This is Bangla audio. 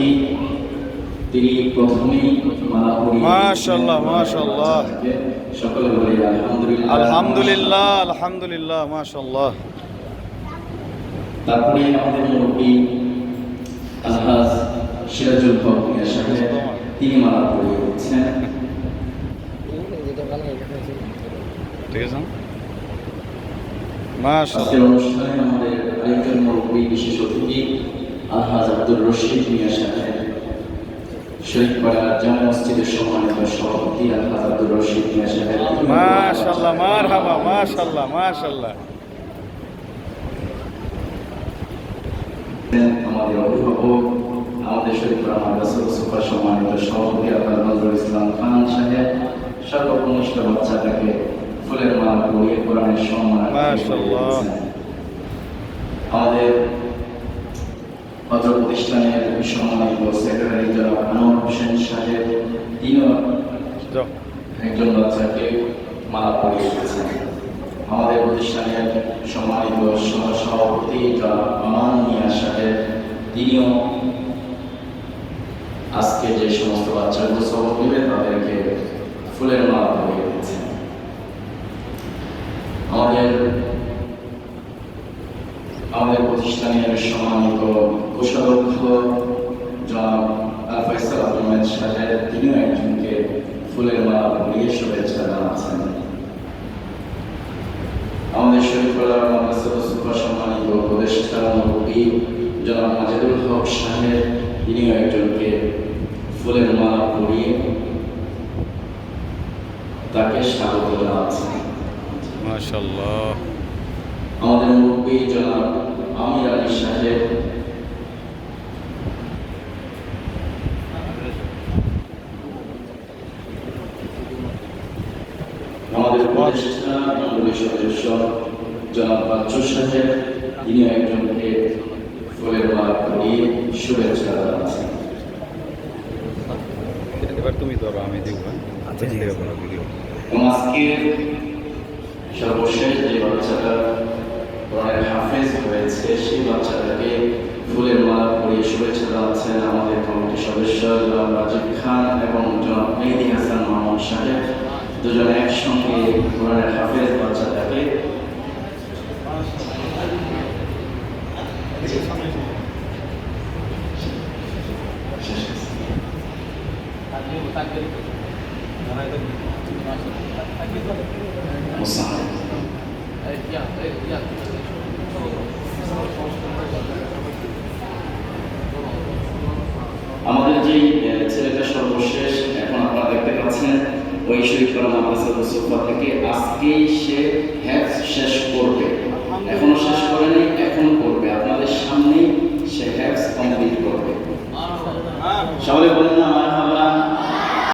অতিথি তিনি প্রথমেই মাশাআল্লাহ, মাশাআল্লাহ। সকলে বলি আলহামদুলিল্লাহ। আলহামদুলিল্লাহ আলহামদুলিল্লাহ মাশাল্লাহ তারপরে আমাদের মুরব্বী আলহাজ সিরাজুল হক মিয়া সাহেব তিনি মালা পরিয়ে দিচ্ছেন। ঠিক আছে। মাশাল্লাহ আজকের অনুষ্ঠানে আমাদের আরেকজন মুরব্বী বিশেষ অতিথি আলহাজ আব্দুল রশিদ মিয়া সাহেব জামা মসজিদের সম্মানিত সভাপতি আলহাজ আব্দুল রশিদ মিয়া সাহেব মাশাল্লাহ মারহাবা মাশাল্লাহ মাশাল্লাহ আমাদের অভিভাবক আমাদের মাদ্রাসা সুপার সম্মানিত সভাপতি নজরুল ইসলাম খান সাহেব সর্বকনিষ্ঠ বাচ্চাটাকে ফুলের মালা পরিয়ে কোরআনের সম্মান আমাদের পত্র প্রতিষ্ঠানের সম্মানিত সেক্রেটারি জনাব আনোয়ার হোসেন সাহেব তিনিও একজন বাচ্চাকে মালা পরিয়ে দিয়েছেন। আমাদের প্রতিষ্ঠানের সম্মানিত সভাপতি জনাব আমান মিয়া সাহেব তিনিও আজকে যে সমস্ত বাচ্চাগুলো সবক নেবে তাদেরকে ফুলের মালা পরিয়ে দিচ্ছেন আমাদের আমাদের প্রতিষ্ঠানের সম্মানিত কোষাধ্যক্ষ জনাব ফয়সাল আহমেদ সাহেব, তিনিও একজনকে ফুলের মালা পরিয়ে শুভেচ্ছা জানাচ্ছেন। আমাদের শরীফুল্লাহ মাদ্রাসা সুপার সম্মানিত উপদেষ্টা, মুরব্বী জনাব মাজেদুল হক সাহেব, তিনিও একজনকে ফুলের মালা পরিয়ে তাকে স্বাগত জানাচ্ছেন। মাশাল্লাহ আমাদের মুরব্বী জনাব আমির আলী সাহেব আমাদের উপদেষ্টা মন্ডলীর সদস্য জনাব বাচ্চু সাহেব তিনি একজনকে ফুলের মালা পরিয়ে শুভেচ্ছা জানাচ্ছেন এবার তুমি ধরো আমি দেখব। আচ্ছা ঠিক আছে। ভিডিও আজকে সর্বশেষ যে বাচ্চাটা কোরআনের হাফেজ হয়েছে সেই বাচ্চাটাকে ফুলের মালা পরিয়ে শুভেচ্ছা জানাচ্ছেন আমাদের কমিটির সদস্য জনাব রাজীব খান এবং জনাব মেহেদি হাসান মাহমুদ সাহেব। দুজন একসঙ্গে কোরআনের হাফেজ বাচ্চাটাকে। মুসাফির আমাদের যে ছেলেটা সর্বশেষ এখন আপনারা দেখতে পাচ্ছেন, ওই শরীফরা থেকে আজকেই সে হ্যাঁ শেষ করবে। এখনও শেষ করেনি, এখনও করবে।